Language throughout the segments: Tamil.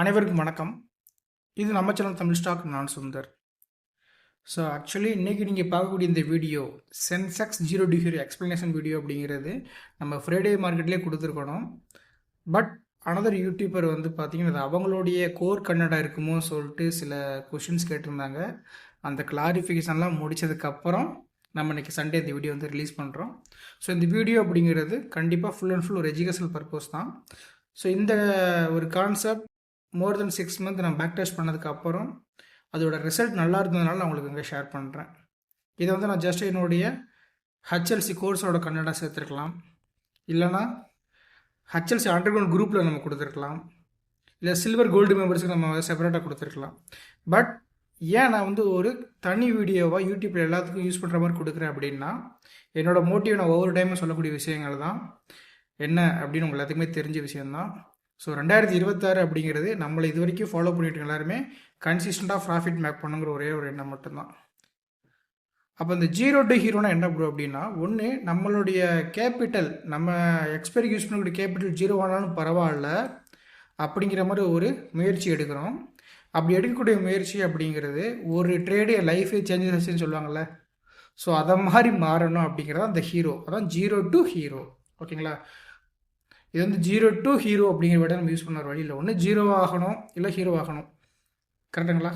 அனைவருக்கும் வணக்கம். இது நம்ம சேனல் தமிழ் ஸ்டாக் நான் சுந்தர். ஸோ ஆக்சுவலி இன்றைக்கி நீங்கள் பார்க்கக்கூடிய இந்த video Sensex zero degree explanation video அப்படிங்கிறது நம்ம ஃப்ரைடே மார்க்கெட்லேயே கொடுத்துருக்கணும். பட் அனதர் யூடியூபர் வந்து பார்த்தீங்கன்னா அது அவங்களுடைய கோர் கன்னடா இருக்குமோ சொல்லிட்டு சில கொஷின்ஸ் கேட்டிருந்தாங்க. அந்த கிளாரிஃபிகேஷன்லாம் முடிச்சதுக்கப்புறம் நம்ம இன்றைக்கி சண்டே இந்த வீடியோ வந்து ரிலீஸ் பண்ணுறோம் ஸோ இந்த வீடியோ அப்படிங்கிறது கண்டிப்பாக ஃபுல் அண்ட் ஃபுல் ஒரு எஜுகேஷனல் பர்பஸ் தான். ஸோ இந்த ஒரு concept more then six month நான் பேக் டெஸ்ட் பண்ணதுக்கு அப்புறம் அதோட ரிசல்ட் நல்லா இருந்ததுனால நான் உங்களுக்கு இங்கே ஷேர் பண்ணுறேன் இதை வந்து நான் ஜஸ்ட் என்னுடைய ஹச்எல்சி கோர்ஸோட கன்னடா சேர்த்துருக்கலாம். இல்லைனா ஹச்எல்சி அண்டர் கிரவுண்ட் குரூப்பில் நம்ம கொடுத்துருக்கலாம். இல்லை சில்வர் கோல்டு மெம்பர்ஸுக்கு நம்ம செப்பரேட்டாக கொடுத்துருக்கலாம். பட் ஏன் நான் வந்து ஒரு தனி வீடியோவாக யூடியூப்பில் எல்லாத்துக்கும் யூஸ் பண்ணுற மாதிரி கொடுக்குறேன் அப்படின்னா என்னோடய மோட்டிவ் நான் ஒவ்வொரு டைமும் சொல்லக்கூடிய விஷயங்கள் தான். என்ன அப்படின்னு உங்கள் எல்லாத்துக்குமே தெரிஞ்ச விஷயம்தான். ஸோ ரெண்டாயிரத்தி இருபத்தாறு அப்படிங்கிறது நம்மளை இது வரைக்கும் ஃபாலோ பண்ணிட்டு எல்லாருமே கன்சிஸ்டண்ட்டாக ப்ராஃபிட் மேக் பண்ணுங்கிற ஒரே ஒரு எண்ணம் மட்டும்தான். அப்போ இந்த ஜீரோ டு ஹீரோனா என்ன ப்ரோ அப்படின்னா ஒன்று நம்மளுடைய கேபிட்டல் நம்ம எக்ஸ்பைரி யூஸ் பண்ணக்கூடிய கேபிட்டல் ஜீரோ ஆனாலும் பரவாயில்ல அப்படிங்கிற மாதிரி ஒரு முயற்சி எடுக்கிறோம். அப்படி எடுக்கக்கூடிய முயற்சி அப்படிங்கிறது ஒரு ட்ரேடு லைஃபே சேஞ்சஸ் ஆச்சுன்னு சொல்லுவாங்கள்ல ஸோ அதை மாதிரி மாறணும் அப்படிங்கிறது அந்த ஹீரோ அதான் ஜீரோ டு ஹீரோ ஓகேங்களா இது வந்து ஜீரோ டு ஹீரோ அப்படிங்கிற விட நம்ம யூஸ் பண்ண வழியில் ஒன்று ஜீரோ ஆகணும் இல்லை ஹீரோ ஆகணும். கரெக்டுங்களா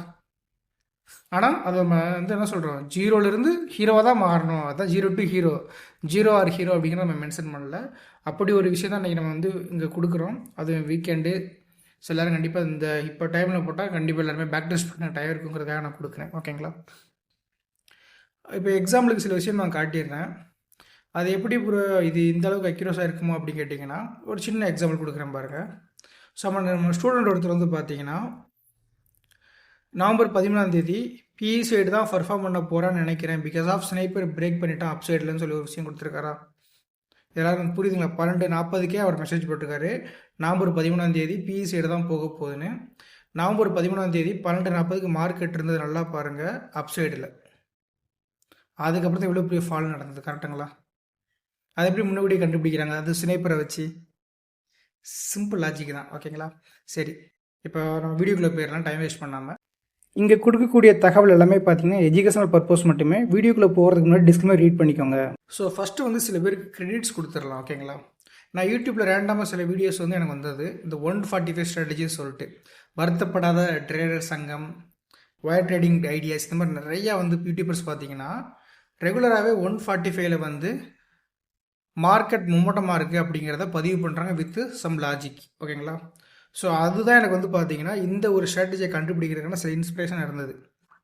ஆனால் அது நம்ம வந்து என்ன சொல்கிறோம் ஜீரோலேருந்து ஹீரோவாக தான் மாறணும். அதுதான் zero to hero zero or hero அப்படிங்கிற நம்ம மென்ஷன் பண்ணல. அப்படி ஒரு விஷயம் தான் இன்றைக்கி நம்ம வந்து இங்கே கொடுக்குறோம். அது வீக்கெண்டு ஸோ எல்லோரும் கண்டிப்பாக இந்த இப்போ டைமில் போட்டால் கண்டிப்பாக எல்லாருமே பேக் டெஸ்ட் பண்ண டைம் இருக்குங்கிறதுக்காக நான் கொடுக்குறேன். ஓகேங்களா இப்போ எக்ஸாம்பிளுக்கு சில விஷயம் நான் காட்டிடுறேன். அது எப்படி ப்ரோ இது இந்த அளவுக்கு அக்யூரஸாக இருக்குமோ அப்படின்னு கேட்டிங்கன்னா ஒரு சின்ன எக்ஸாம்பிள் கொடுக்குறேன் பாருங்கள் ஸோ நம்ம ஸ்டூடெண்ட் ஒருத்தர் வந்து பார்த்தீங்கன்னா நவம்பர் பதிமூணாம் தேதி பிஇ சைடு தான் பர்ஃபார்ம் பண்ண போகிறான்னு நினைக்கிறேன். பிகாஸ் ஆஃப் ஸ்னைப்பர் பிரேக் பண்ணிட்டான் அப் சைட்லன்னு சொல்லி ஒரு விஷயம் கொடுத்துருக்காரா? எல்லாரும் புரியுதுங்களா? பன்னெண்டு நாற்பதுக்கே அவர் மெசேஜ் போட்டிருக்காரு. நவம்பர் பதிமூணாம் தேதி பிஇ சைடு தான் போக போகுதுன்னு. நவம்பர் பதிமூணாம் தேதி பன்னெண்டு நாற்பதுக்கு மார்க்கெட் இருந்தது நல்லா பாருங்கள் அப் சைடில் அதுக்கப்புறம் தான் இவ்வளோ பெரிய ஃபால் நடந்தது. கரெக்டுங்களா அதை எப்படி முன்னாடியே கண்டுபிடிக்கிறாங்க? அது ஸ்னைப்பரை வச்சு. சிம்பிள் லாஜிக் தான். ஓகேங்களா சரி. இப்போ நம்ம வீடியோக்குள்ளே போயிடலாம். டைம் வேஸ்ட் பண்ணாமல் இங்கே கொடுக்கக்கூடிய தகவல் எல்லாமே பார்த்தீங்கன்னா எஜுகேஷனல் பர்பஸ் மட்டுமே வீடியோக்குள்ளே போகிறதுக்கு முன்னாடி டிஸ்கிளைமர் ரீட் பண்ணிக்கோங்க. ஸோ ஃபஸ்ட்டு வந்து சில பேருக்கு கிரெடிட்ஸ் கொடுத்துடலாம். ஓகேங்களா நான் யூடியூப்பில் ரேண்டமாக சில வீடியோஸ் வந்து எனக்கு வந்தது. இந்த ஒன் ஃபார்ட்டி ஃபைவ் ஸ்ட்ராட்டஜின்னு சொல்லிட்டு. வருத்தப்படாத ட்ரேடர் சங்கம் ஒயர் ட்ரேடிங் ஐடியாஸ் இந்த மாதிரி நிறையா வந்து யூடியூபர்ஸ் பார்த்தீங்கன்னா ரெகுலராகவே ஒன் ஃபார்ட்டி ஃபைவ்ல வந்து மார்க்கெட் மும்மட்டமாக இருக்குது அப்படிங்கிறத பதிவு பண்ணுறாங்க வித்து சம் லாஜிக் ஓகேங்களா? ஸோ அதுதான் எனக்கு வந்து பார்த்தீங்கன்னா இந்த ஒரு ஸ்ட்ராட்டஜியை கண்டுபிடிக்கிறதுக்கான சில இன்ஸ்பிரேஷன் இருந்தது.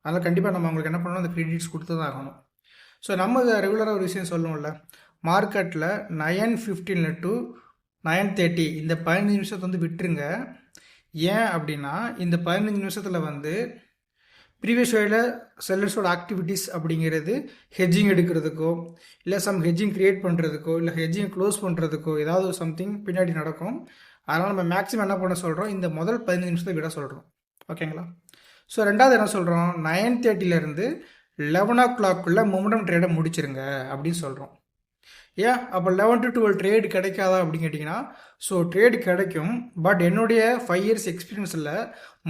அதனால் கண்டிப்பாக நம்ம அவங்களுக்கு என்ன பண்ணணும் அந்த கிரெடிட்ஸ் கொடுத்து தான் ஆகணும். ஸோ நம்ம ரெகுலராக ஒரு விஷயம் சொல்லுவோம்ல மார்க்கெட்டில் நயன் ஃபிஃப்டீனில் டு நயன் தேர்ட்டி இந்த பதினஞ்சு நிமிஷத்தை வந்து விட்டுருங்க. ஏன் அப்படின்னா இந்த பதினஞ்சு நிமிஷத்தில் வந்து ப்ரீவியஸ் வேல செல்லர்ஸோட ஆக்டிவிட்டீஸ் அப்படிங்கிறது ஹெஜ்ஜிங் எடுக்கிறதுக்கோ இல்லை சம் ஹெஜ்ஜிங் க்ரியேட் பண்ணுறதுக்கோ இல்லை ஹெஜ்ஜிங் க்ளோஸ் பண்ணுறதுக்கோ ஏதாவது சம்திங் பின்னாடி நடக்கும். அதனால் நம்ம மேக்ஸிமம் என்ன பண்ண சொல்கிறோம் இந்த முதல் பதினஞ்சு நிமிஷத்தை விட சொல்கிறோம் ஓகேங்களா ஸோ ரெண்டாவது என்ன சொல்கிறோம் நைன் தேர்ட்டிலேருந்து லெவன் ஓ கிளாக்குள்ளே மொமெண்டம் ட்ரேடை முடிச்சிருங்க அப்படின்னு சொல்கிறோம் ஏன்? அப்போ லெவன் டு டுவெல் ட்ரேடு கிடைக்காதா அப்படின்னு கேட்டிங்கன்னா ஸோ ட்ரேடு கிடைக்கும். பட் என்னுடைய ஃபைவ் இயர்ஸ் எக்ஸ்பீரியன்ஸில்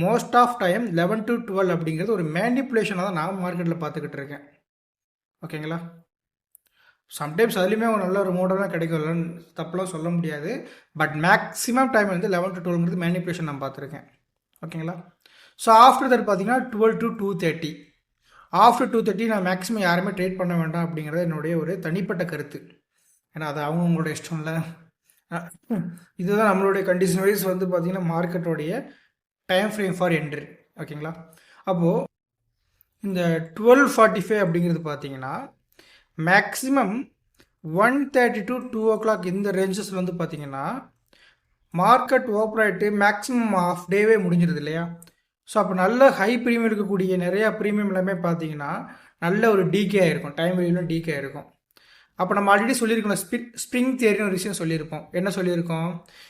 most of time eleven to twelve அப்படிங்கிறது ஒரு மேனிப்புலேஷனாக தான் நான் மார்க்கெட்டில் பார்த்துக்கிட்டு இருக்கேன். ஓகேங்களா சம்டைம்ஸ் அதுலேயுமே ஒரு நல்ல ஒரு மோடெல்லாம் கிடைக்கும் தப்பெல்லாம் சொல்ல முடியாது. பட் மேக்ஸிமம் டைம் வந்து லெவன் டு டுவெல்ங்கிறது மேனிப்புலேஷன் நான் பார்த்துருக்கேன். ஓகேங்களா ஸோ ஆஃப்டர் தட் பார்த்தீங்கன்னா twelve to two thirty after two thirty நான் மேக்ஸிமம் யாருமே ட்ரேட் பண்ண வேண்டாம் அப்படிங்கிறது என்னுடைய ஒரு தனிப்பட்ட கருத்து. ஏன்னா அது அவங்கவுங்களோட இஷ்டம் இல்லை. இதுதான் நம்மளுடைய கண்டிஷன் வைஸ் வந்து பார்த்திங்கன்னா மார்க்கெட்டோடைய டைம் ஃப்ரேம் ஃபார் என்ட்ரி ஓகேங்களா அப்போது இந்த டுவெல் ஃபார்ட்டி ஃபைவ் அப்படிங்கிறது பார்த்தீங்கன்னா maximum one thirty to two o'clock இந்த ரேஞ்சஸ் வந்து பார்த்தீங்கன்னா மார்க்கெட் ஓப்பன் ஆகிட்டு மேக்ஸிமம் ஆஃப் டேவே முடிஞ்சிருது இல்லையா? ஸோ அப்போ நல்ல ஹை ப்ரீமியம் இருக்கக்கூடிய நிறையா ப்ரீமியம் எல்லாமே பார்த்தீங்கன்னா நல்ல ஒரு டீகே ஆகிருக்கும் டைம் வேலையிலும் டீகே ஆகிருக்கும் அப்போ நம்ம ஆல்ரெடி சொல்லியிருக்கோம் ஸ்பி ஸ்ப்ரிங் தியரின்னு ஒரு விஷயம் சொல்லியிருப்போம். என்ன சொல்லியிருக்கோம்?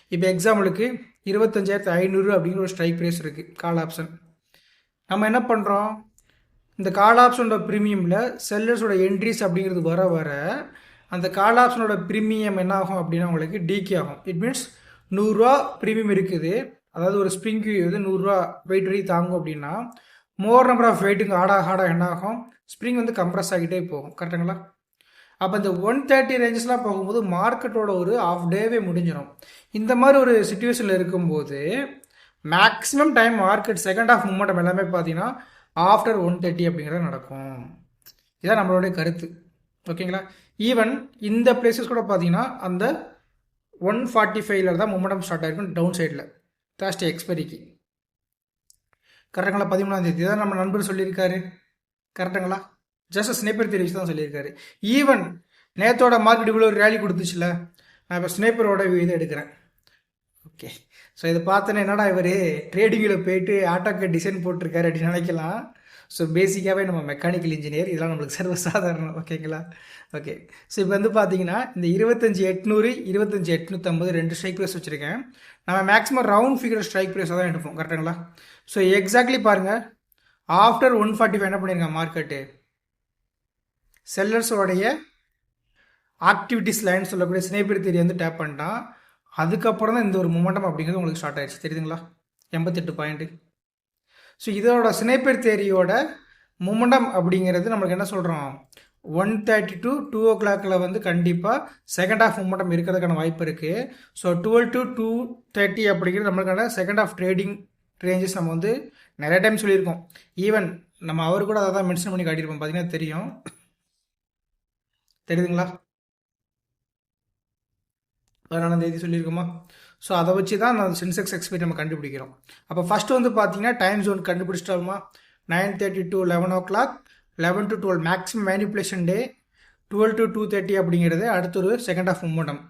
இப்போ எக்ஸாம்பிளுக்கு இருபத்தஞ்சாயிரத்து ஐநூறு அப்படிங்கிற ஒரு ஸ்ட்ரைக் ப்ரைஸ் இருக்குது கால் ஆப்ஷன் நம்ம என்ன பண்ணுறோம் இந்த கால் ஆப்ஷனோட ப்ரீமியமில் செல்லர்ஸோட என்ட்ரிஸ் அப்படிங்கிறது வர வர அந்த கால் ஆப்ஷனோட ப்ரீமியம் என்ன ஆகும் அப்படின்னா உங்களுக்கு டிகே ஆகும். இட் மீன்ஸ் நூறுரூவா ப்ரீமியம் இருக்குது. அதாவது ஒரு ஸ்ப்ரிங்கு வந்து நூறுரூவா வெயிட் வரைக்கும் தாங்கும் அப்படின்னா மோர் நம்பர் ஆஃப் வெயிட்டுங்க ஆடாக ஆடாக என்ன ஆகும் ஸ்ப்ரிங் வந்து கம்ப்ரஸ் ஆகிட்டே போகும். கரெக்டுங்களா அப்போ இந்த ஒன் தேர்ட்டி ரேஞ்சஸ்லாம் போகும்போது மார்க்கெட்டோட ஒரு ஆஃப் டேவே முடிஞ்சிடும் இந்த மாதிரி ஒரு சுச்சுவேஷனில் இருக்கும்போது maximum time market second half momentum எல்லாமே பார்த்தீங்கன்னா ஆஃப்டர் ஒன் தேர்ட்டி அப்படிங்கிறது நடக்கும். இதான் நம்மளுடைய கருத்து. ஓகேங்களா ஈவன் இந்த பிளேசஸ் கூட பார்த்தீங்கன்னா அந்த ஒன் ஃபார்ட்டி ஃபைவ்ல தான் மூமெண்டம் ஸ்டார்ட் ஆயிருக்கும் டவுன் சைடில் தேர்ஸ்டே எக்ஸ்பைரிக்கு கரெக்டுங்களா பதிமூணாம் தேதி. தான் நம்ம நண்பர் சொல்லியிருக்காரு. கரெக்டுங்களா ஜஸ்ட் ஸ்னேப்பர் தெரிவிச்சு தான் சொல்லியிருக்காரு. ஈவன் நேத்தோட மார்க்கெட் இவ்வளோ ரேலி கொடுத்துச்சுல நான் இப்போ ஸ்னேப்பரோட இது எடுக்கிறேன். ஓகே ஸோ இதை பார்த்தோன்னே என்னடா இவர் ட்ரேடிங்கில் போயிட்டு ஆட்டோக்கு டிசைன் போட்டிருக்காரு அப்படின்னு நினைக்கலாம். ஸோ பேசிக்காகவே நம்ம மெக்கானிக்கல் இன்ஜினியர் இதெல்லாம் நம்மளுக்கு சர்வசாதாரணம். ஓகேங்களா ஓகே ஸோ இப்போ வந்து பார்த்தீங்கன்னா இந்த இருபத்தஞ்சி எட்நூறு இருபத்தஞ்சி எட்நூற்றம்பது ரெண்டு ஸ்ட்ரைக் ப்ரைஸ் வச்சுருக்கேன். நம்ம மேக்ஸிமம் ரவுண்ட் ஃபிகர் ஸ்ட்ரைக் ப்ரைஸாக தான் எடுப்போம். கரெக்டுங்களா ஸோ எக்ஸாக்ட்லி பாருங்கள் ஆஃப்டர் ஒன் ஃபார்ட்டி ஃபைவ் என்ன பண்ணியிருக்கேன் மார்க்கெட்டு செல்லர்ஸோடைய ஆக்டிவிட்டிஸ் லைன் சொல்லக்கூடிய ஸ்னேப்பர் தேரி வந்து டேப் பண்ணிட்டான். அதுக்கப்புறம் தான் இந்த ஒரு மூமெண்டம் அப்படிங்கிறது உங்களுக்கு ஸ்டார்ட் ஆயிடுச்சு. தெரியுதுங்களா? எண்பத்தெட்டு பாயிண்ட்டு ஸோ இதோட ஸ்னேப்பர் தேரியோட மூமெண்டம் அப்படிங்கிறது நம்மளுக்கு என்ன சொல்கிறோம் ஒன் தேர்ட்டி டு டூ ஓ கிளாக்கில் வந்து கண்டிப்பாக செகண்ட் ஆஃப் மூமெண்டம் இருக்கிறதுக்கான வாய்ப்பு இருக்குது so twelve to two thirty அப்படிங்கிறது நம்மளுக்கான செகண்ட் ஆஃப் ட்ரேடிங் ரேஞ்சஸ் நம்ம வந்து நிறைய டைம் சொல்லியிருக்கோம். ஈவன் நம்ம அவர் கூட அதை தான் மென்ஷன் பண்ணி காட்டியிருப்போம். பார்த்தீங்கன்னா தெரியும். தெரியுதுங்களா? பதினாலாம் தேதி சொல்லியிருக்கோமா? ஸோ அதை வச்சு தான் நான் சென்செக்ஸ் எக்ஸ்பீரி நம்ம கண்டுபிடிக்கிறோம். அப்போ ஃபஸ்ட்டு வந்து பார்த்தீங்கன்னா time zone கண்டுபிடிச்சிட்டோமா nine thirty to eleven o'clock eleven to twelve maximum manipulation day twelve to two thirty அப்படிங்கிறது அடுத்த ஒரு செகண்ட் ஆஃப் மூமெண்டம்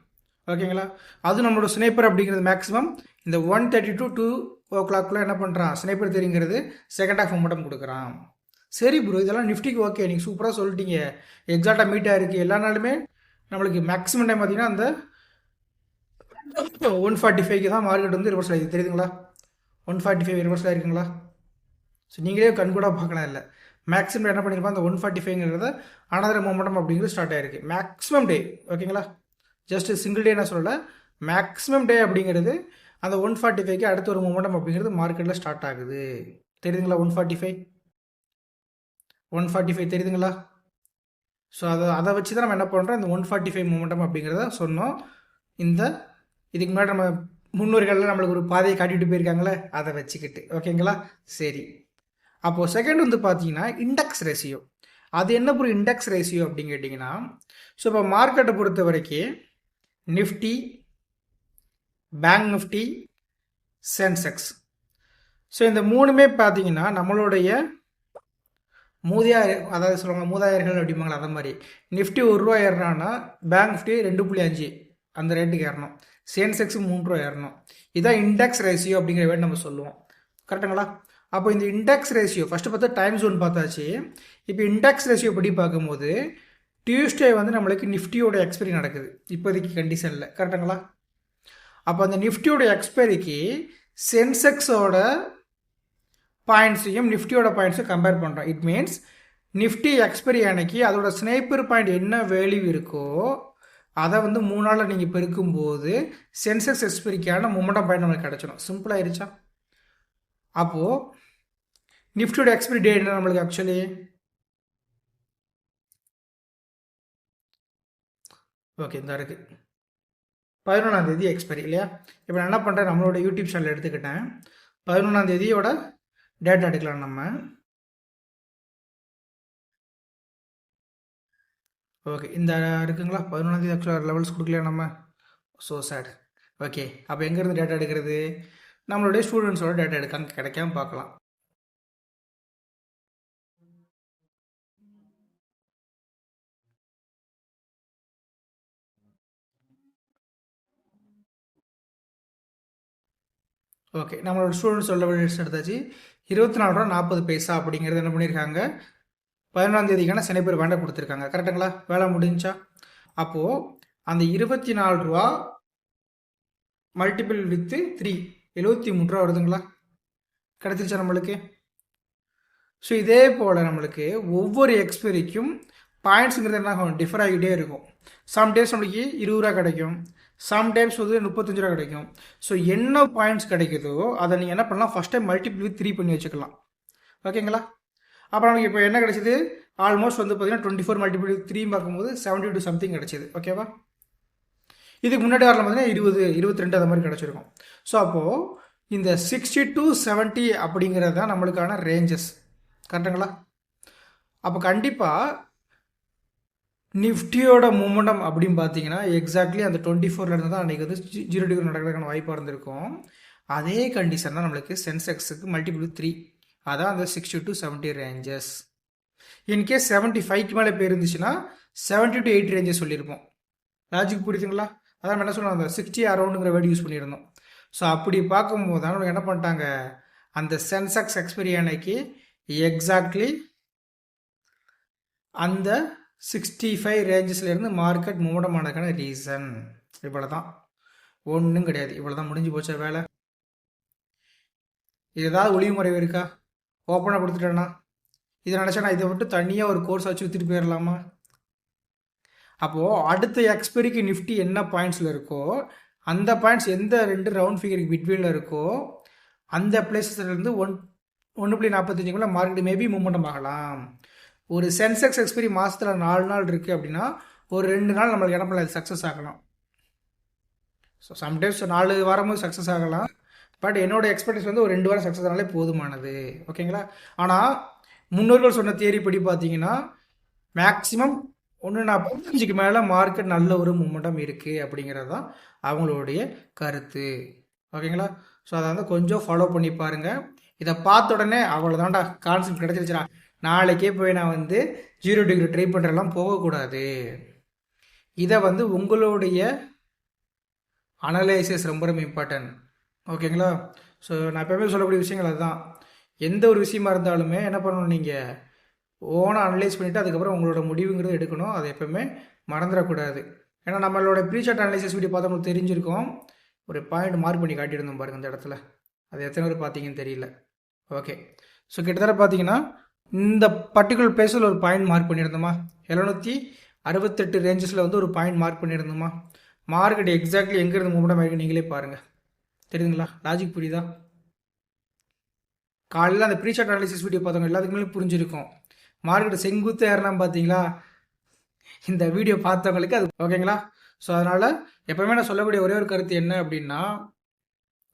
ஓகேங்களா? அது நம்மளோட ஸ்னேப்பர் அப்படிங்கிறது மேக்ஸிமம் இந்த ஒன் தேர்ட்டி டு டூ ஓ கிளாக்ல என்ன பண்ணுறான் ஸ்னேப்பர் தெரியுங்கிறது செகண்ட் ஆஃப் மூமெண்டம் கொடுக்குறான். சரி ப்ரோ இதெல்லாம் நிஃப்டிக்கு ஓகே நீங்கள் சூப்பராக சொல்லிட்டீங்க. எக்ஸாக்டாக மீட் ஆயிருக்கு. எல்லா நாளுமே நம்மளுக்கு மேக்ஸிமம் டைம் பார்த்தீங்கன்னா அந்த ஒன் ஃபார்ட்டி ஃபைவ்க்கு தான் மார்க்கெட் வந்து ரிவர்ஸ் ஆகிருக்கு தெரியுதுங்களா? ஒன் ஃபார்ட்டி ஃபைவ் ரிவர்ஸ் ஆகிருக்குங்களா ஸோ நீங்களே கண் கூட பார்க்கலாம் இல்லை. மேக்ஸிமம் என்ன பண்ணியிருப்போம்? அந்த ஒன் ஃபார்ட்டி ஃபைவ்ங்கிறத அனதர் மூமெண்டம் அப்படிங்கிறது ஸ்டார்ட் ஆயிருக்கு. மேக்ஸிமம் டே ஓகேங்களா ஜஸ்ட் சிங்கிள் டே நான் சொல்லலை. மேக்ஸிமம் டே அப்படிங்கிறது அந்த ஒன் ஃபார்ட்டி ஃபைவ்க்கு அடுத்த ஒரு மூமெண்டம் அப்படிங்கிறது மார்க்கெட்டில் ஸ்டார்ட் ஆகுது. தெரியுதுங்களா? One forty five one forty five தெரியுதுங்களா? ஸோ அதை அதை வச்சு தான் நம்ம என்ன பண்ணுறோம் இந்த ஒன் ஃபார்ட்டி ஃபைவ் மூமெண்டம் அப்படிங்கிறத சொன்னோம். இந்த இதுக்கு முன்னாடி நம்ம முன்னோர்கள்லாம் நம்மளுக்கு ஒரு பாதையை காட்டிட்டு போயிருக்காங்களே அதை வச்சுக்கிட்டு. ஓகேங்களா? சரி. அப்போது செகண்ட் வந்து பார்த்தீங்கன்னா இண்டெக்ஸ் ரேசியோ அது என்ன ஒரு இண்டெக்ஸ் ரேசியோ அப்படின்னு கேட்டிங்கன்னா ஸோ இப்போ மார்க்கெட்டை பொறுத்த வரைக்கும் Nifty bank Nifty Sensex so இந்த மூணுமே பார்த்தீங்கன்னா நம்மளுடைய மூதியார் அதாவது சொல்லுவாங்க மூதாயர்கள் அப்படிம்பாங்களா அந்த மாதிரி. நிஃப்டி ஒரு ரூபா ஏறினான்னா பேங்க் நிஃப்டி ரெண்டு புள்ளி அஞ்சு அந்த ரேட்டுக்கு ஏறணும். சென்செக்ஸ் மூணு ரூபா ஏறணும். இதான் இண்டெக்ஸ் ரேஷியோ அப்படிங்கிற வேறு நம்ம சொல்லுவோம். கரெக்டுங்களா அப்போ இந்த இண்டெக்ஸ் ரேஷியோ ஃபஸ்ட்டு பார்த்தா டைம் ஜோன் பார்த்தாச்சு. இப்போ இண்டெக்ஸ் ரேஷியோ படி பார்க்கும்போது டியூஸ்டே வந்து நம்மளுக்கு நிஃப்டியோட எக்ஸ்பைரி நடக்குது. இப்போதைக்கு கண்டிஷனில் கரெக்டுங்களா அப்போ அந்த நிஃப்டியோட எக்ஸ்பைரிக்கு சென்செக்ஸோட பாயிண்ட்ஸையும் நிஃப்டியோட பாயிண்ட்ஸையும் கம்பேர் பண்ணுறோம் இட் மீன்ஸ் நிஃப்டி எக்ஸ்பைரி அன்னைக்கு அதோட ஸ்னேப்பர் பாயிண்ட் என்ன வேல்யூ இருக்கோ அதை வந்து மூணு நாளில் நீங்கள் பெருக்கும்போது சென்செக்ஸ் எக்ஸ்பெரிக்கான மூமெண்டம் பாயிண்ட் நம்மளுக்கு கிடச்சிடும் சிம்பிளாகிருச்சா அப்போது நிஃப்டியோட எக்ஸ்பைரி டேட் என்ன நம்மளுக்கு ஆக்சுவலி ஓகே இந்த இருக்குது பதினொன்றாம் தேதி எக்ஸ்பைரி இல்லையா? இப்போ நான் என்ன பண்ணுறேன் நம்மளோட யூடியூப் சேனல் எடுத்துக்கிட்டேன். பதினொன்றாம் தேதியோட டேட்டா எடுக்கலாம் நம்ம. ஓகே இந்த இருக்குங்களா? பதினொன்றாந்தேதி ஆக்சுவலாக லெவல்ஸ் கொடுக்கலையா நம்ம? ஸோ சேட் ஓகே அப்போ எங்கேருந்து டேட்டா எடுக்கிறது? நம்மளுடைய ஸ்டூடெண்ட்ஸோட டேட்டா எடுக்காம கிடைக்காம பார்க்கலாம். ஓகே நம்மளோட ஸ்டூடெண்ட்ஸோட லெவல்ஸ் எடுத்தாச்சு. இருபத்தி நாலு ரூபா நாற்பது பைசா அப்படிங்கிறது என்ன பண்ணியிருக்காங்க பதினொன்றாம் தேதிக்கான சனிப்பேர் வேண்டை கொடுத்துருக்காங்க. கரெக்டுங்களா வேலை முடிஞ்சா? அப்போது அந்த இருபத்தி நாலு ரூபா மல்டிபிள் வித்து த்ரீ எழுபத்தி மூணு ரூபா வருதுங்களா? கிடச்சிருச்சா நம்மளுக்கு? ஸோ இதே போல் நம்மளுக்கு ஒவ்வொரு எக்ஸ்பெரிக்கும் பாயிண்ட்ஸுங்கிறது என்ன ஆகும்? டிஃபர் ஆகிட்டே இருக்கும். சம் டேஸ் நம்மளுக்கு இருபது ரூபா கிடைக்கும். சம்டைம்ஸ் வந்து முப்பத்தஞ்சு ரூபா கிடைக்கும். ஸோ என்ன பாயிண்ட்ஸ் கிடைக்குதோ அதை நீங்கள் என்ன பண்ணலாம்? First time multiple with three பண்ணி வச்சுக்கலாம். ஓகேங்களா அப்புறம் நமக்கு இப்போ என்ன கிடைச்சிது? ஆல்மோஸ்ட் வந்து பார்த்தீங்கன்னா டுவெண்ட்டி ஃபோர் மல்டிபிள் த்ரீ பார்க்கும்போது செவன்ட்டி டூ சம்திங் கிடைச்சிது. ஓகேவா இதுக்கு முன்னாடி வரலாம் பார்த்தீங்கன்னா இருபது இருபத்தி ரெண்டு அந்த மாதிரி கிடச்சிருக்கும். ஸோ அப்போது இந்த சிக்ஸ்டி டு செவன்ட்டி அப்படிங்கிறது தான் நம்மளுக்கான ரேஞ்சஸ் கரெக்டுங்களா அப்போ கண்டிப்பாக நிஃப்டியோட மூமெண்டம் அப்படின்னு பார்த்தீங்கன்னா எக்ஸாக்ட்லி அந்த டுவெண்ட்டி ஃபோர்லேருந்து தான் அன்றைக்கி வந்து ஜீரோ டிகிரி நடக்கிறதுக்கான வாய்ப்பாக இருந்திருக்கும். அதே கண்டிஷன் தான் நம்மளுக்கு சென்செக்ஸுக்கு மல்டிபிள் த்ரீ அதான் அந்த sixty to seventy ranges in case seventy ஃபைவ்க்கு மேலே போயிருந்துச்சுன்னா செவன்ட்டி டு எயிட் ரேஞ்சஸ் சொல்லியிருப்போம். லாஜிக் புரியுதுங்களா? அதான் நம்ம என்ன சொன்னோம் அந்த சிக்ஸ்டி அரௌண்டுங்கிற வேர்டு யூஸ் பண்ணியிருந்தோம். ஸோ அப்படி பார்க்கும்போது தான் நம்ம என்ன பண்ணிட்டாங்க அந்த சென்செக்ஸ் எக்ஸ்பெரி அன்னைக்கு எக்ஸாக்ட்லி அந்த சிக்ஸ்டி ஃபைவ் ரேஞ்சஸ்லேருந்து மார்க்கெட் மூவ்மெண்ட் ரீசன் இவ்வளோ தான் ஒன்றும் கிடையாது. இவ்வளோ தான் முடிஞ்சு போச்ச வேலை. ஏதாவது ஒளிவு முறை இருக்கா? ஓப்பனாக கொடுத்துட்டேன்னா. இதை நினச்சா நான் இதை மட்டும் தனியாக ஒரு கோர்ஸ் வச்சு விற்றுட்டு போயிடலாமா அப்போது அடுத்த எக்ஸ்பெரிக்கு நிஃப்டி என்ன பாயிண்ட்ஸில் இருக்கோ அந்த பாயிண்ட்ஸ் எந்த ரெண்டு ரவுண்ட் ஃபிகருக்கு பிட்வீனில் இருக்கோ அந்த பிளேசஸ்லேருந்து ஒன் ஒன்று புள்ளி நாற்பத்தஞ்சுக்குள்ளே மார்க்கெட் மேபி மூமெண்டம் ஆகலாம். ஒரு சென்செக்ஸ் எக்ஸ்பெரி மாதத்தில் நாலு நாள் இருக்குது அப்படின்னா ஒரு ரெண்டு நாள் நம்மளுக்கு இடமில்ல அது சக்ஸஸ் ஆகலாம். ஸோ சம்டைம்ஸ் நாலு வாரமும் சக்ஸஸ் ஆகலாம். பட் என்னோட எக்ஸ்பெக்டேஷன் வந்து ஒரு ரெண்டு வாரம் சக்ஸஸ் ஆனாலே போதுமானது. ஓகேங்களா ஆனால் முன்னோர்கள் சொன்ன தியரி படி பார்த்தீங்கன்னா மேக்ஸிமம் ஒன்று நாற்பத்தஞ்சுக்கு மேலே மார்க்கெட் நல்ல ஒரு மூமெண்டம் இருக்குது அப்படிங்கிறது தான் அவங்களுடைய கருத்து. ஓகேங்களா ஸோ அதை வந்து கொஞ்சம் ஃபாலோ பண்ணி பாருங்கள் இதை பார்த்த உடனே அவ்வளோதான்டா கான்செப்ட் கிடச்சிருச்சுடா. நாளைக்கே போய் நான் வந்து ஜீரோ டிகிரி ட்ரை பண்ணுறலாம் போகக்கூடாது. இதை வந்து உங்களுடைய அனலைசிஸ் ரொம்ப ரொம்ப இம்பார்ட்டன்ட் ஓகேங்களா ஸோ நான் எப்போயுமே சொல்லக்கூடிய விஷயங்கள் அதுதான். எந்த ஒரு விஷயமா இருந்தாலுமே என்ன பண்ணணும் நீங்கள் ஓனாக அனலைஸ் பண்ணிவிட்டு அதுக்கப்புறம் உங்களோட முடிவுங்கிறது எடுக்கணும். அதை எப்போவுமே மறந்துடக்கூடாது. ஏன்னா நம்மளோட ப்ரீசார்ட் அனலைசிஸ் வீடியோ பார்த்தவங்களுக்கு தெரிஞ்சிருக்கோம். ஒரு பாயிண்ட் மார்க் பண்ணி காட்டியிருந்தோம் பாருங்கள் அந்த இடத்துல. அது எத்தனை பேர் பார்த்தீங்கன்னு தெரியல. ஓகே ஸோ கிட்டத்தட்ட பார்த்தீங்கன்னா இந்த பர்டிகுலர் பிளேஸில் ஒரு பாயிண்ட் மார்க் பண்ணியிருந்தோமா? எழுநூற்றி அறுபத்தெட்டு ரேஞ்சஸில் வந்து ஒரு பாயிண்ட் மார்க் பண்ணியிருந்தோமா? மார்க்கெட் எக்ஸாக்ட்லி எங்கேருந்து மூவ்மெண்ட் ஆகிருக்கு நீங்களே பாருங்கள் தெரியுதுங்களா? லாஜிக் புரியுதா? காலையில் அந்த ப்ரீசார்ட் அனாலிசிஸ் வீடியோ பார்த்தவங்க எல்லாத்துக்குமே புரிஞ்சிருக்கும். மார்க்கெட் செங்குத்து ஏறினா பார்த்தீங்களா? இந்த வீடியோ பார்த்தவங்களுக்கு அது ஓகேங்களா? ஸோ அதனால் எப்போவுமே நான் சொல்லக்கூடிய ஒரே ஒரு கருத்து என்ன அப்படின்னா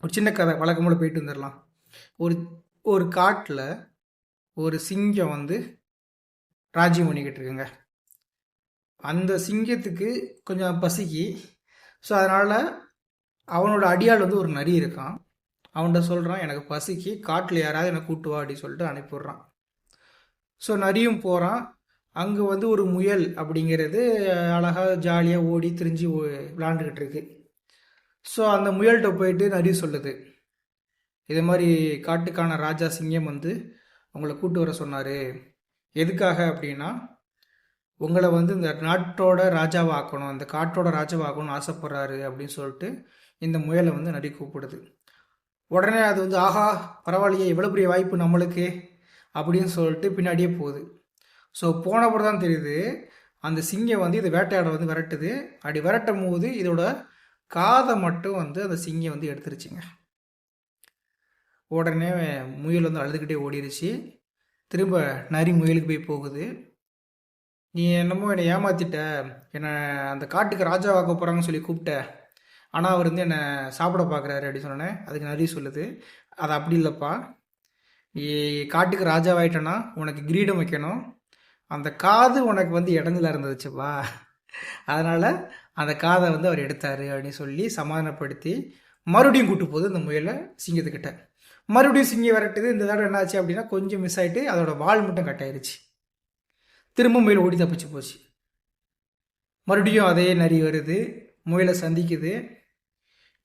ஒரு சின்ன கதை வழக்கம் போல் போயிட்டு வந்துடலாம் ஒரு ஒரு காட்டில் ஒரு சிங்கம் வந்து ராஜ்யம் பண்ணிக்கிட்டு இருக்குங்க. அந்த சிங்கத்துக்கு கொஞ்சம் பசிக்கு. ஸோ அதனால் அவனோட அடியால் வந்து ஒரு நரி இருக்கான். அவன்கிட்ட சொல்கிறான் எனக்கு பசிக்கு. காட்டில் யாராவது எனக்கு கூட்டு வா அப்படின்னு சொல்லிட்டு அனுப்பிடுறான் ஸோ நரியும் போகிறான் அங்கே வந்து ஒரு முயல் அப்படிங்கிறது அழகாக ஜாலியாக ஓடி திரிஞ்சு விளாண்டுக்கிட்டு இருக்கு. ஸோ அந்த முயல்கிட்ட போயிட்டு நரி சொல்லுது. இது மாதிரி காட்டுக்கான ராஜா சிங்கம் வந்து உங்களை கூட்டு வர சொன்னார். எதுக்காக அப்படின்னா உங்களை வந்து இந்த நாட்டோட ராஜாவாக்கணும் இந்த காட்டோட ராஜாவாக்கணும்னு ஆசைப்படுறாரு அப்படின்னு சொல்லிட்டு இந்த முயலை வந்து நடி கூப்பிடுது. உடனே அது வந்து ஆஹா பரவாயில்லையே இவ்வளோ பெரிய வாய்ப்பு நம்மளுக்கு அப்படின்னு சொல்லிட்டு பின்னாடியே போகுது. ஸோ போனப்பறம் தான் தெரியுது அந்த சிங்கம் வந்து இந்த வேட்டையாட வந்து விரட்டுது. அப்படி விரட்டும் போது இதோட காதை மட்டும் வந்து அந்த சிங்கம் வந்து எடுத்துருச்சுங்க. உடனே முயல் வந்து அழுதுகிட்டே ஓடிடுச்சு திரும்ப நரி முயலுக்கு போய் போகுது. நீ என்னமோ என்னை ஏமாத்திட்ட. என்னை அந்த காட்டுக்கு ராஜாவாக்க போகிறாங்கன்னு சொல்லி கூப்பிட்ட. ஆனால் அவர் வந்து என்னை சாப்பிட பார்க்குறாரு அப்படின்னு சொன்னேன் அதுக்கு நரி சொல்லுது அது அப்படி இல்லைப்பா. நீ காட்டுக்கு ராஜாவாயிட்டனா உனக்கு கிரீடம் வைக்கணும். அந்த காது உனக்கு வந்து இடஞ்சலாக இருந்துச்சுப்பா அதனால் அந்த காதை வந்து அவர் எடுத்தார் அப்படின்னு சொல்லி சமாதானப்படுத்தி மறுபடியும் கூட்டு போகுது அந்த முயலை சிங்கத்துக்கிட்ட. மறுபடியும் சிங்கி விரட்டுது. இந்த தடவை என்னாச்சு அப்படின்னா கொஞ்சம் மிஸ் ஆகிட்டு அதோட வால் மட்டும் கட் ஆயிடுச்சு திரும்ப முயல் ஓடி தப்பிச்சு போச்சு. மறுபடியும் அதே நரி வருது. முயலை சந்திக்குது.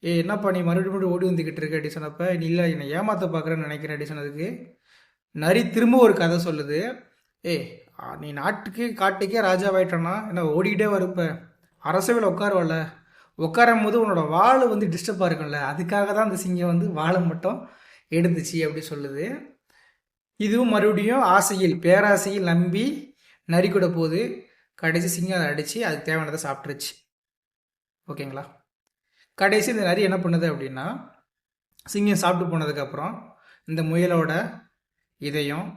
ஏ என்னப்பா நீ மறுபடியும் மறுபடியும் ஓடி வந்துக்கிட்டு இருக்க அப்படி சொன்னப்ப நீ இல்லை என்னை ஏமாத்த பார்க்குறேன்னு நினைக்கிறேன் அப்படி சொன்னதுக்கு நரி திரும்ப ஒரு கதை சொல்லுது. ஏ நீ நாட்டுக்கு காட்டுக்கே ராஜாவாயிட்டனா என்ன ஓடிக்கிட்டே வருப்ப. அரசவையில் உட்காருவல்ல. உட்காரும் போது உன்னோட வாழை வந்து டிஸ்டர்பாக இருக்கும்ல. அதுக்காக தான் அந்த சிங்கம் வந்து வாழை மட்டும் எடுத்துச்சு அப்படி சொல்லுது. இதுவும் மறுபடியும் ஆசையில் பேராசையில் நம்பி நரி கூட போகுது கடைசி சிங்கம் அதை அடித்து அதுக்கு தேவையானதை சாப்பிட்ருச்சு ஓகேங்களா? கடைசி இந்த நரி என்ன பண்ணுது அப்படின்னா சிங்கம் சாப்பிட்டு போனதுக்கப்புறம் இந்த முயலோட இதயம்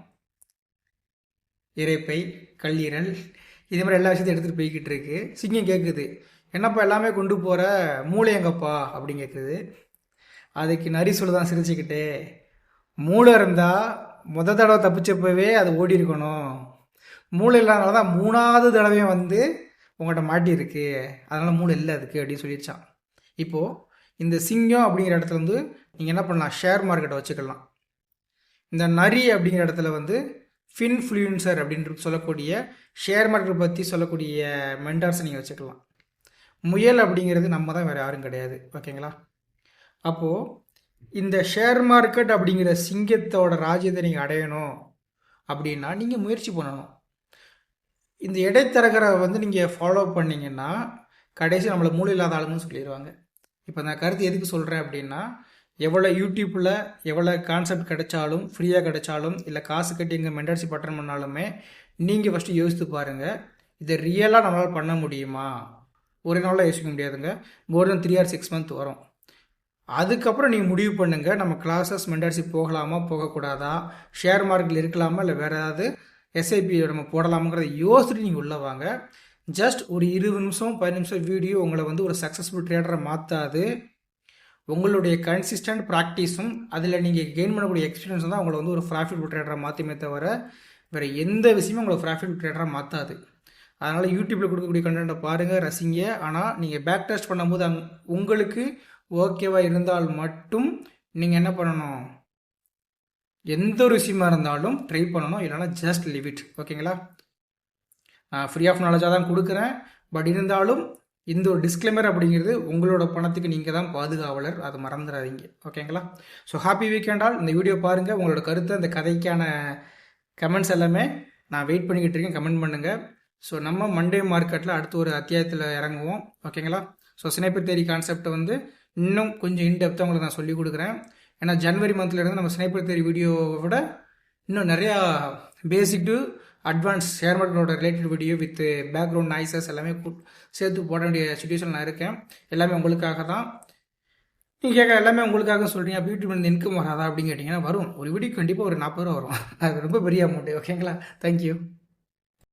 இறைப்பை கல்லீரல் இதே மாதிரி எல்லா விஷயத்தையும் எடுத்துகிட்டு போய்கிட்டு இருக்கு. சிங்கம் கேட்குது என்னப்பா எல்லாமே கொண்டு போகிற மூளை எங்கப்பா அப்படின்னு கேட்குது அதுக்கு நரி சொல்லுதான் சிரிச்சுக்கிட்டே மூளை இருந்தால் முத தடவை தப்பிச்சப்பவே அது ஓடி இருக்கணும் மூளை இல்லாதனால தான் மூணாவது தடவையும் வந்து உங்கள்கிட்ட மாட்டியிருக்கு. அதனால் மூளை இல்லை அதுக்கு அப்படின்னு சொல்லிடுச்சான் இப்போது இந்த சிங்கம் அப்படிங்கிற இடத்துல வந்து நீங்கள் என்ன பண்ணலாம்? ஷேர் மார்க்கெட்டை வச்சுக்கலாம். இந்த நரி அப்படிங்கிற இடத்துல வந்து ஃபின்ஃப்ளூயன்சர் அப்படின்ட்டு சொல்லக்கூடிய ஷேர் மார்க்கெட் பற்றி சொல்லக்கூடிய மென்டார்ஸை நீங்கள் வச்சுக்கலாம். முயல் அப்படிங்கிறது நம்ம தான் வேறு யாரும் கிடையாது. ஓகேங்களா? அப்போது இந்த ஷேர் மார்க்கெட் அப்படிங்கிற சிங்கத்தோட ராஜ்யத்தை நீங்கள் அடையணும் அப்படின்னா நீங்கள் முயற்சி பண்ணணும். இந்த இடைத்தரகரை வந்து நீங்கள் ஃபாலோ பண்ணிங்கன்னா கடைசி நம்மளை மூளை இல்லாத ஆளுங்கன்னு சொல்லிடுவாங்க. இப்போ நான் கருத்து எதுக்கு சொல்கிறேன் அப்படின்னா எவ்வளோ யூடியூப்பில் எவ்வளோ கான்செப்ட் கிடைச்சாலும் ஃப்ரீயாக கிடைச்சாலும் இல்லை காசு கட்டி இங்கே மென்டர்ஷிப் அட்டன் பண்ணாலுமே நீங்கள் ஃபஸ்ட்டு யோசித்து பாருங்கள் இதை ரியலாக நம்மளால் பண்ண முடியுமா? ஒரு நாளில் யோசிக்க முடியாதுங்க. More than three or six month வரும். அதுக்கப்புறம் நீங்கள் முடிவு பண்ணுங்கள் நம்ம கிளாஸஸ் மென்டர்ஷிப் போகலாமா போகக்கூடாதா? ஷேர் மார்க்கெட்டில் இருக்கலாமா இல்லை வேறு ஏதாவது எஸ்ஐபி நம்ம போடலாமாங்கிறத யோசிச்சுட்டு நீங்கள் உள்ளே வாங்க. ஜஸ்ட் ஒரு இருபது நிமிஷம் பதினஞ்சு நிமிஷம் வீடியோ உங்களை வந்து ஒரு சக்ஸஸ்ஃபுல் ட்ரேடரை மாற்றாது உங்களுடைய கன்சிஸ்டன்ட் ப்ராக்டிஸும் அதில் நீங்கள் கெயின் பண்ணக்கூடிய எக்ஸ்பீரியன்ஸ் தான் உங்களை வந்து ஒரு ப்ராஃபிட் ட்ரேடரை மாற்றுமே தவிர வேறு எந்த விஷயமும் உங்களை ப்ராஃபிட் ட்ரேடராக மாற்றாது அதனால் யூடியூப்பில் கொடுக்கக்கூடிய கண்டென்ட்டை பாருங்கள் ரசிங்க. ஆனால் நீங்கள் பேக் டெஸ்ட் பண்ணும்போது அங் உங்களுக்கு ஓகேவாக இருந்தால் மட்டும் நீங்கள் என்ன பண்ணணும்? எந்த ஒரு விஷயமா இருந்தாலும் ட்ரை பண்ணணும். இல்லைனா ஜஸ்ட் லிவ் இட் ஓகேங்களா நான் ஃப்ரீ ஆஃப் நாலேஜாக தான் கொடுக்குறேன். பட் இருந்தாலும் இந்த ஒரு டிஸ்க்ளைமர் அப்படிங்கிறது உங்களோட பணத்துக்கு நீங்கள் தான் பாதுகாவலர். அதை மறந்துடாதீங்க. ஓகேங்களா ஸோ ஹாப்பி வீக்கெண்டால் இந்த வீடியோ பாருங்கள் உங்களோட கருத்தை அந்த கதைக்கான கமெண்ட்ஸ் எல்லாமே நான் வெயிட் பண்ணிக்கிட்டு இருக்கேன். கமெண்ட் பண்ணுங்கள் ஸோ நம்ம மண்டே மார்க்கெட்டில் அடுத்த ஒரு அத்தியாயத்தில் இறங்குவோம். ஓகேங்களா ஸோ சினைப்பு தேரி கான்செப்ட் வந்து இன்னும் கொஞ்சம் இன்டெப்த்தாக உங்களுக்கு நான் சொல்லிக் கொடுக்குறேன். ஏன்னா ஜனவரி மந்த்லேருந்து நம்ம ஸ்னைப்பர் தேரி வீடியோவை விட இன்னும் நிறையா பேசிக் டு அட்வான்ஸ் ஷேர் மார்க்கெட்டோட related video with background noises எல்லாமே சேர்த்து போட வேண்டிய சுச்சுவேஷன் நான் இருக்கேன். எல்லாமே உங்களுக்காக தான். நீங்கள் கேட்க எல்லாமே உங்களுக்காக சொல்கிறீங்க அப்போ யூடியூப் வந்து இன்கம் வராதா அப்படின்னு கேட்டிங்கன்னா வரும். ஒரு வீடியோ கண்டிப்பாக ஒரு நாற்பது ரூபா வரும். அது ரொம்ப பெரிய அமௌண்ட்டு ஓகேங்களா தேங்க்யூ